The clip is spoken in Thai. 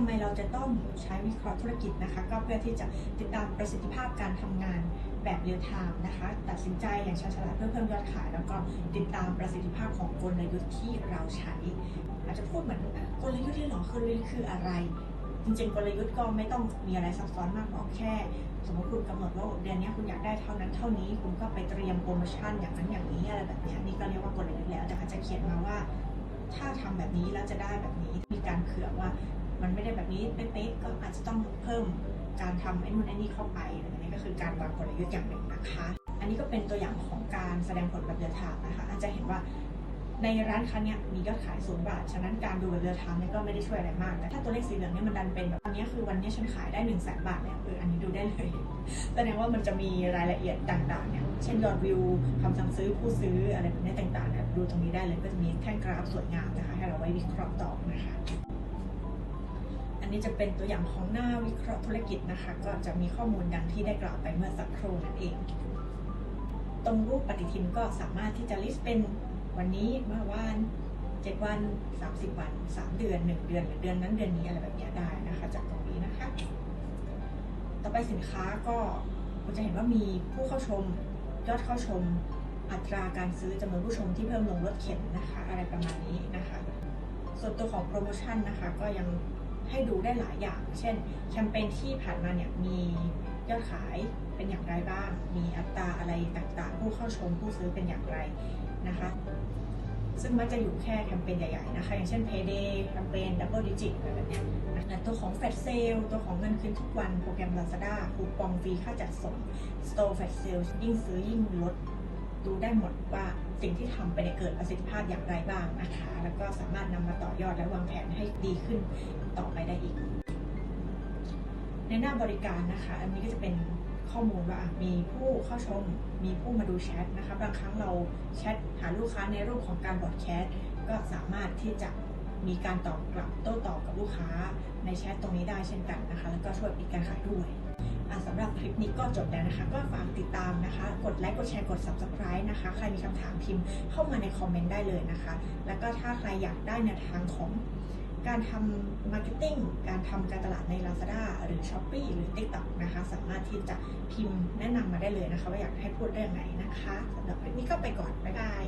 ทำไมเราจะต้องใช้วิเคราะห์ธุรกิจนะคะ ก็เพื่อที่จะติดตามประสิทธิภาพการทำงานแบบเรียลไทม์นะคะ ตัดสินใจอย่างชาญฉลาดเพื่อเพิ่มยอดขาย แล้วก็ติดตามประสิทธิภาพของกลยุทธ์ที่เราใช้ อาจจะพูดเหมือนกลยุทธ์ที่หรอกลยุทธ์คืออะไร จริงๆ กลยุทธ์ก็ไม่ต้องมีอะไรซับซ้อนมากหรอกแค่ สมมติคุณกำหนดว่าเดือนนี้คุณอยากได้เท่านั้นเท่านี้ คุณก็ไปเตรียมโปรโมชั่นอย่างนั้นอย่างนี้อะไรแบบนี้นี่ก็เรียกว่ากลยุทธ์แล้วแต่อาจจะเขียนมาว่า ถ้าทำแบบนี้แล้วจะได้แบบนี้มีการเผื่อว่า มันไม่ได้แบบนี้เป๊ะๆก็อาจจะต้องเพิ่มการทำไอ้นู่นไอ้นี่เข้าไปอะไรนี้ก็คือการวางกลยุทธ์อย่างหนึ่งนะคะ อันนี้ก็เป็นตัวอย่างของการแสดงผลแบบเดือดถามนะคะ อาจจะเห็นว่าในร้านค้าเนี่ยมียอดขายศูนย์บาท ฉะนั้นการดูแบบเดือดถามเนี่ยก็ไม่ได้ช่วยอะไรมาก แต่ถ้าตัวเลขสีเหลืองเนี่ยมันดันเป็นแบบอันนี้คือวันนี้ฉันขายได้1นึ่งแสนบาทเนี่ยเอออันนี้ดูได้เลย แสดงว่ามันจะมีรายละเอียดต่างๆเนี่ย เช่นยอดวิวคำสั่งซื้อผู้ซื้ออะไรแบบนี้ต่างๆเนี่ยดูตรงนี้ได้เลยก็จะมีแท่งกราฟสวยงามนะคะ ให้เราไว้วิเคราะห์ต่อนะคะ นนี้จะเป็นตัวอย่างของหน้าวิเคราะห์ธุรกิจนะคะ ก็จะมีข้อมูลดังที่ได้กล่าวไปเมื่อสักครู่นั่นเอง ตรงรูปปฏิทินก็สามารถที่จะ list เป็นวันนี้เมื่อวาน7วัน 30 วัน 3 เดือน 1 เดือนหรือเดือนนั้นเดือนนี้อะไรแบบนี้ได้นะคะ จากตรงนี้นะคะ ต่อไปสินค้าก็คุณจะเห็นว่ามีผู้เข้าชม ยอดเข้าชม อัตราการซื้อจำนวนผู้ชมที่เพิ่มลงลดเข็นนะคะ อะไรประมาณนี้นะคะ ส่วนตัวของโปรโมชั่นนะคะ ก็ยัง ให้ดูได้หลายอย่าง เช่น แคมเปญที่ผ่านมาเนี่ยมียอดขายเป็นอย่างไรบ้าง มีอัตราอะไรต่างๆ ผู้เข้าชมผู้ซื้อเป็นอย่างไรนะคะ ซึ่งมักจะอยู่แค่แคมเปญใหญ่ๆนะคะ อย่างเช่น Payday แคมเปญ Double Digit อะไรแบบเนี้ยนะตัวของ Flash Sale ตัวของเงินคืนทุกวัน โปรแกรม Lazada คูปองฟรีค่าจัดส่ง Store Flash Sale ยิ่งซื้อยิ่งลด ดูได้หมดว่าสิ่งที่ทำไปเกิดประสิทธิภาพอย่างไรบ้างนะคะ แล้วก็สามารถนำมาต่อยอดและวางแผนให้ดีขึ้นต่อไปได้อีก ในหน้าบริการนะคะ อันนี้ก็จะเป็นข้อมูลว่ามีผู้เข้าชม มีผู้มาดูแชทนะคะ บางครั้งเราแชทหาลูกค้าในรูปของการบอดแคสก็สามารถที่จะ มีการตอบกลับโต้ตอบกับลูกค้าในแชทตรงนี้ได้เช่นกันนะคะ แล้วก็ช่วยปิดการขายด้วยสำหรับคลิปนี้ก็จบแล้วนะคะ ก็ฝากติดตามนะคะ กดไลค์กดแชร์กด subscribe นะคะ ใครมีคำถามพิมพ์เข้ามาในคอมเมนต์ได้เลยนะคะ แล้วก็ถ้าใครอยากได้แนวทางของการทำมาร์เก็ตติ้งการทำการตลาดใน Lazada หรือ Shopee หรือ TikTok นะคะ สามารถที่จะพิมพ์แนะนำมาได้เลยนะคะ ว่าอยากให้พูดเรื่องไหนนะคะสำหรับคลิปนี้ก็ไปก่อน บ๊ายบาย